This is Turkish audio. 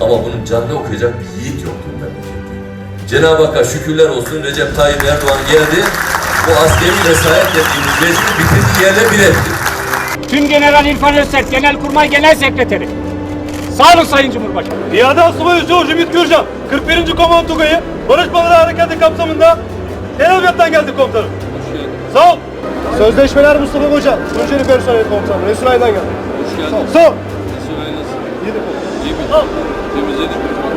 canlı okuyacak bir yiğit yoktu memlekette. Cenab-ı Hakk'a şükürler olsun Recep Tayyip Erdoğan geldi. Bu askeri vesayet dediğimiz rejimi bitirdi yerle bir etti. Tüm General İrfan Özsert, Genelkurmay Genel Sekreteri. Sağ olun Sayın Cumhurbaşkanı. Piyade Asubay George Ümit Gürcan, 41. Komando Tugayı, Barış Pınarı Harekatı kapsamında Televiyat'tan geldik komutanım. Sağ ol. Sözleşmeler Mustafa Hoca, Tunceli Personel Komutanı, Resul Ay'dan geldik. Hoş geldin. Sağ ol. İyidir komutanım. İyi İyi mi? Temizledik mi?